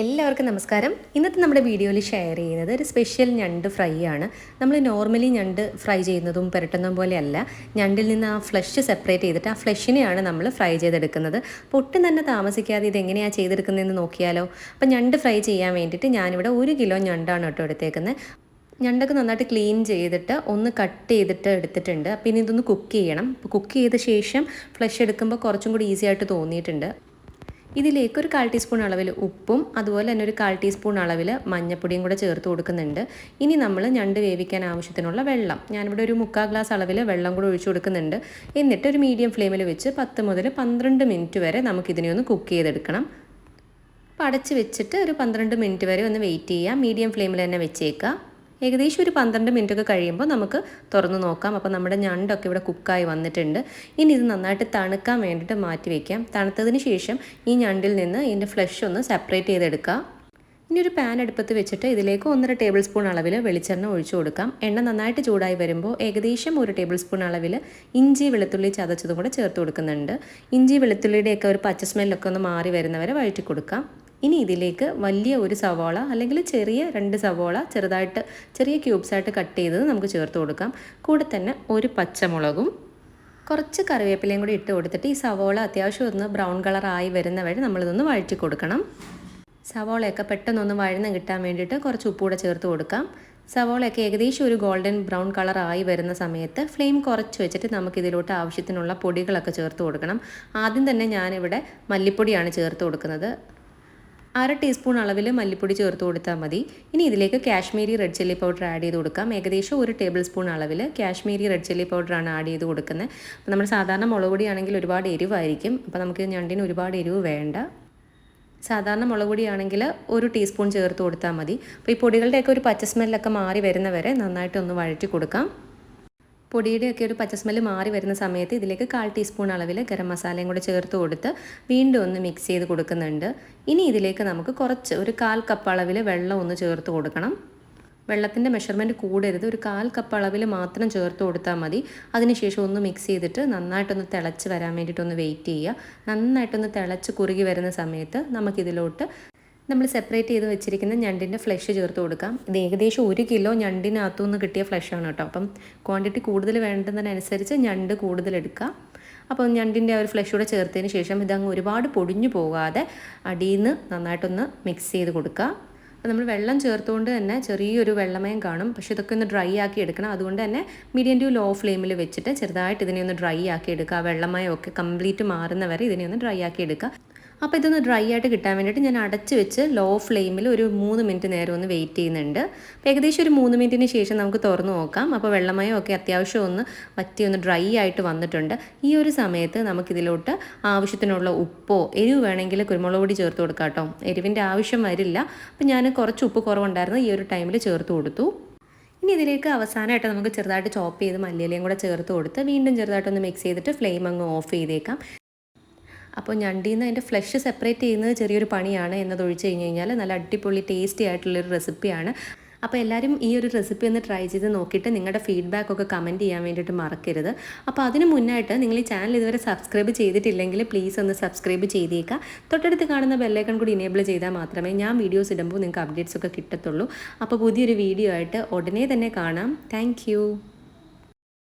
എല്ലാവർക്കും നമസ്കാരം. ഇന്നത്തെ നമ്മുടെ വീഡിയോയിൽ ഷെയർ ചെയ്യുന്നത് ഒരു സ്പെഷ്യൽ ഞണ്ട് ഫ്രൈ ആണ്. നമ്മൾ നോർമലി ഞണ്ട് ഫ്രൈ ചെയ്യുന്നതും പുരട്ടുന്നതും പോലെയല്ല. ഞണ്ടിൽ നിന്ന് ആ ഫ്ലഷ് സെപ്പറേറ്റ് ചെയ്തിട്ട് ആ ഫ്ലഷിനെയാണ് നമ്മൾ ഫ്രൈ ചെയ്തെടുക്കുന്നത്. അപ്പോൾ ഒട്ടും തന്നെ താമസിക്കാതെ ഇത് എങ്ങനെയാണ് ചെയ്തെടുക്കുന്നതെന്ന് നോക്കിയാലോ? അപ്പോൾ ഞണ്ട് ഫ്രൈ ചെയ്യാൻ വേണ്ടിയിട്ട് ഞാനിവിടെ ഒരു കിലോ ഞണ്ടാണ് കേട്ടോ എടുത്തേക്കുന്നത്. ഞണ്ടൊക്കെ നന്നായിട്ട് ക്ലീൻ ചെയ്തിട്ട് ഒന്ന് കട്ട് ചെയ്തിട്ട് എടുത്തിട്ടുണ്ട്. ഇനി ഇതൊന്ന് കുക്ക് ചെയ്യണം. കുക്ക് ചെയ്ത ശേഷം ഫ്ലഷ് എടുക്കുമ്പോൾ കുറച്ചും കൂടി ഈസി ആയിട്ട് തോന്നിയിട്ടുണ്ട്. ഇതിലേക്ക് ഒരു കാൽ ടീസ്പൂൺ അളവിൽ ഉപ്പും അതുപോലെ തന്നെ ഒരു കാൽ ടീസ്പൂൺ അളവിൽ മഞ്ഞപ്പൊടിയും കൂടെ ചേർത്ത് കൊടുക്കുന്നുണ്ട്. ഇനി നമ്മൾ ഞണ്ട് വേവിക്കാൻ ആവശ്യത്തിനുള്ള വെള്ളം. ഞാനിവിടെ ഒരു മുക്കാൽ ഗ്ലാസ് അളവിൽ വെള്ളം കൂടെ ഒഴിച്ചു കൊടുക്കുന്നുണ്ട്. എന്നിട്ട് ഒരു മീഡിയം ഫ്ലെയിമിൽ വെച്ച് പത്ത് മുതൽ പന്ത്രണ്ട് മിനിറ്റ് വരെ നമുക്കിതിനെ ഒന്ന് കുക്ക് ചെയ്തെടുക്കണം. അപ്പോൾ അടച്ച് വെച്ചിട്ട് ഒരു പന്ത്രണ്ട് മിനിറ്റ് വരെ ഒന്ന് വെയിറ്റ് ചെയ്യാം. മീഡിയം ഫ്ലെയിമിൽ തന്നെ വെച്ചേക്കുക ഏകദേശം ഒരു പന്ത്രണ്ട് മിനിറ്റ് ഒക്കെ കഴിയുമ്പോൾ നമുക്ക് തുറന്ന് നോക്കാം. അപ്പോൾ നമ്മുടെ ഞണ്ടൊക്കെ ഇവിടെ കുക്കായി വന്നിട്ടുണ്ട്. ഇനി ഇത് നന്നായിട്ട് തണുക്കാൻ വേണ്ടിയിട്ട് മാറ്റി വയ്ക്കാം തണുത്തതിന് ശേഷം ഈ ഞണ്ടിൽ നിന്ന് ഇതിന്റെ ഫ്ലഷ് ഒന്ന് സെപ്പറേറ്റ് ചെയ്തെടുക്കുക ഇനി ഒരു പാൻ അടുപ്പത്ത് വെച്ചിട്ട് ഇതിലേക്ക് ഒന്നര ടേബിൾ സ്പൂൺ അളവിൽ വെളിച്ചെണ്ണ ഒഴിച്ചു കൊടുക്കാം. എണ്ണ നന്നായിട്ട് ചൂടായി വരുമ്പോൾ ഏകദേശം ഒരു ടേബിൾ സ്പൂൺ അളവിൽ ഇഞ്ചി വെളുത്തുള്ളി ചതച്ചതും കൂടെ ചേർത്ത് കൊടുക്കുന്നുണ്ട്. ഇഞ്ചി വെളുത്തുള്ളിയുടെയൊക്കെ ഒരു പച്ച സ്മെല്ലൊക്കെ ഒന്ന് മാറി വരുന്നവരെ വഴറ്റി കൊടുക്കാം. ഇനി ഇതിലേക്ക് വലിയ ഒരു സവോള അല്ലെങ്കിൽ ചെറിയ രണ്ട് സവോള ചെറുതായിട്ട് ചെറിയ ക്യൂബ്സായിട്ട് കട്ട് ചെയ്തത് നമുക്ക് ചേർത്ത് കൊടുക്കാം. കൂടെ തന്നെ ഒരു പച്ചമുളകും കുറച്ച് കറിവേപ്പിലയും കൂടി ഇട്ട് കൊടുത്തിട്ട് ഈ സവോള അത്യാവശ്യം ഒന്ന് ബ്രൗൺ കളറായി വരുന്ന വഴി നമ്മളിതൊന്ന് വഴറ്റി കൊടുക്കണം. സവോളയൊക്കെ പെട്ടെന്നൊന്ന് വഴന്ന് കിട്ടാൻ വേണ്ടിയിട്ട് കുറച്ച് ഉപ്പൂടെ ചേർത്ത് കൊടുക്കാം. സവോളയൊക്കെ ഏകദേശം ഒരു ഗോൾഡൻ ബ്രൗൺ കളറായി വരുന്ന സമയത്ത് ഫ്ലെയിം കുറച്ച് വെച്ചിട്ട് നമുക്ക് ഇതിലോട്ട് ആവശ്യത്തിനുള്ള പൊടികളൊക്കെ ചേർത്ത് കൊടുക്കണം. ആദ്യം തന്നെ ഞാനിവിടെ മല്ലിപ്പൊടിയാണ് ചേർത്ത് കൊടുക്കുന്നത്. അര ടീസ്പൂൺ അളവിൽ മല്ലിപ്പൊടി ചേർത്ത് കൊടുത്താൽ മതി. ഇനി ഇതിലേക്ക് Kashmiri red chilli powder add ചെയ്ത് കൊടുക്കാം. ഏകദേശം ഒരു ടേബിൾ സ്പൂൺ അളവിൽ കാശ്മീരി റെഡ് ചില്ലി പൗഡറാണ് ആഡ് ചെയ്ത് കൊടുക്കുന്നത്. അപ്പോൾ നമ്മൾ സാധാരണ മുളക് പൊടിയാണെങ്കിൽ ഒരുപാട് എരിവായിരിക്കും. അപ്പോൾ നമുക്ക് ഞണ്ടിന് ഒരുപാട് എരിവ് വേണ്ട. സാധാരണ മുളക് പൊടിയാണെങ്കിൽ ഒരു ടീസ്പൂൺ ചേർത്ത് കൊടുത്താൽ മതി. അപ്പോൾ ഈ പൊടികളുടെയൊക്കെ ഒരു പച്ച സ്മെല്ലൊക്കെ മാറി വരുന്നവരെ നന്നായിട്ടൊന്ന് വഴറ്റി കൊടുക്കാം. പൊടിയുടെയൊക്കെ ഒരു പച്ച സ്മെല്ല് മാറി വരുന്ന സമയത്ത് ഇതിലേക്ക് കാൽ ടീസ്പൂൺ അളവിൽ ഗരം മസാലയും കൂടെ ചേർത്ത് കൊടുത്ത് വീണ്ടും ഒന്ന് മിക്സ് ചെയ്ത് കൊടുക്കുന്നുണ്ട്. ഇനി ഇതിലേക്ക് നമുക്ക് കുറച്ച് ഒരു കാൽ കപ്പ് അളവിൽ വെള്ളം ഒന്ന് ചേർത്ത് കൊടുക്കണം. വെള്ളത്തിന്റെ മെഷർമെന്റ് കൂടരുത്. ഒരു കാൽ കപ്പ് അളവിൽ മാത്രം ചേർത്ത് കൊടുത്താൽ മതി. അതിനുശേഷം ഒന്ന് മിക്സ് ചെയ്തിട്ട് നന്നായിട്ടൊന്ന് തിളച്ച് വരാൻ വേണ്ടിയിട്ടൊന്ന് വെയിറ്റ് ചെയ്യുക. നന്നായിട്ടൊന്ന് തിളച്ച് കുറുകി വരുന്ന സമയത്ത് നമുക്കിതിലോട്ട് നമ്മൾ സെപ്പറേറ്റ് ചെയ്ത് വെച്ചിരിക്കുന്ന ഞണ്ടിന്റെ ഫ്ലഷ് ചേർത്ത് കൊടുക്കാം. ഇത് ഏകദേശം ഒരു കിലോ ഞണ്ടിനകത്തു നിന്ന് കിട്ടിയ ഫ്ലഷാണ് കേട്ടോ. അപ്പം ക്വാണ്ടിറ്റി കൂടുതൽ വേണ്ടതിനനുസരിച്ച് ഞണ്ട് കൂടുതൽ എടുക്കുക അപ്പോൾ ഞണ്ടിന്റെ ആ ഒരു ഫ്ലഷ് കൂടെ ചേർത്തതിന് ശേഷം ഇതങ്ങ് ഒരുപാട് പൊടിഞ്ഞു പോകാതെ അടിയിൽ നിന്ന് നന്നായിട്ടൊന്ന് മിക്സ് ചെയ്ത് കൊടുക്കുക നമ്മൾ വെള്ളം ചേർത്തുകൊണ്ട് തന്നെ ചെറിയൊരു വെള്ളമയം കാണും. പക്ഷേ ഇതൊക്കെ ഒന്ന് ഡ്രൈ ആക്കി എടുക്കണം. അതുകൊണ്ട് തന്നെ മീഡിയം ടു ലോ ഫ്ലെയിമിൽ വെച്ചിട്ട് ചെറുതായിട്ട് ഇതിനെ ഒന്ന് ഡ്രൈ ആക്കി എടുക്കുക. ആ വെള്ളമയമൊക്കെ കംപ്ലീറ്റ് മാറുന്ന വരെ ഇതിനെ ഒന്ന് ഡ്രൈ ആക്കി എടുക്കുക. അപ്പോൾ ഇതൊന്ന് ഡ്രൈ ആയിട്ട് കിട്ടാൻ വേണ്ടിയിട്ട് ഞാൻ അടച്ച് വെച്ച് ലോ ഫ്ലെയിമിൽ ഒരു മൂന്ന് മിനിറ്റ് നേരം ഒന്ന് വെയിറ്റ് ചെയ്യുന്നുണ്ട്. അപ്പോൾ ഏകദേശം ഒരു മൂന്ന് മിനിറ്റിന് ശേഷം നമുക്ക് തുറന്ന് നോക്കാം. അപ്പോൾ വെള്ളമയം ഒക്കെ അത്യാവശ്യം ഒന്ന് വറ്റി ഒന്ന് ഡ്രൈ ആയിട്ട് വന്നിട്ടുണ്ട്. ഈ ഒരു സമയത്ത് നമുക്കിതിലോട്ട് ആവശ്യത്തിനുള്ള ഉപ്പോ എരിവ് വേണമെങ്കിൽ കുരുമുളക് പൊടി ചേർത്ത് കൊടുക്കാം കേട്ടോ. എരിവിന്റെ ആവശ്യം വരില്ല. അപ്പോൾ ഞാൻ കുറച്ച് ഉപ്പ് കുറവുണ്ടായിരുന്നു. ഈ ഒരു ടൈമിൽ ചേർത്ത് കൊടുത്തു. ഇനി ഇതിലേക്ക് അവസാനമായിട്ട് നമുക്ക് ചെറുതായിട്ട് ചോപ്പ് ചെയ്ത് മല്ലിയിലയും കൂടെ ചേർത്ത് കൊടുത്ത് വീണ്ടും ചെറുതായിട്ടൊന്ന് മിക്സ് ചെയ്തിട്ട് ഫ്ലെയിം അങ്ങ് ഓഫ് ചെയ്തേക്കാം. അപ്പോൾ ഞണ്ടിയിൽ നിന്ന് അതിന്റെ ഫ്ലഷ് സെപ്പറേറ്റ് ചെയ്യുന്നത് ചെറിയൊരു പണിയാണ് എന്നതൊഴിച്ച് കഴിഞ്ഞ് കഴിഞ്ഞാൽ നല്ല അടിപൊളി ടേസ്റ്റി ആയിട്ടുള്ളൊരു റെസിപ്പിയാണ് അപ്പോൾ എല്ലാവരും ഈ ഒരു റെസിപ്പി ഒന്ന് ട്രൈ ചെയ്ത് നോക്കിയിട്ട് നിങ്ങളുടെ ഫീഡ്ബാക്ക് ഒക്കെ കമന്റ് ചെയ്യാൻ വേണ്ടിയിട്ട് മറക്കരുത്. അപ്പോൾ അതിന് മുന്നായിട്ട് നിങ്ങൾ ഈ ചാനൽ ഇതുവരെ സബ്സ്ക്രൈബ് ചെയ്തിട്ടില്ലെങ്കിൽ പ്ലീസ് ഒന്ന് സബ്സ്ക്രൈബ് ചെയ്തേക്കുക. തൊട്ടടുത്ത് കാണുന്ന ബെല്ലൈക്കൺ കൂടി ഇനേബിൾ ചെയ്താൽ മാത്രമേ ഞാൻ വീഡിയോസ് ഇടുമ്പോൾ നിങ്ങൾക്ക് അപ്ഡേറ്റ്സ് ഒക്കെ കിട്ടത്തുള്ളൂ. അപ്പോൾ പുതിയൊരു വീഡിയോ ആയിട്ട് ഉടനെ തന്നെ കാണാം. താങ്ക്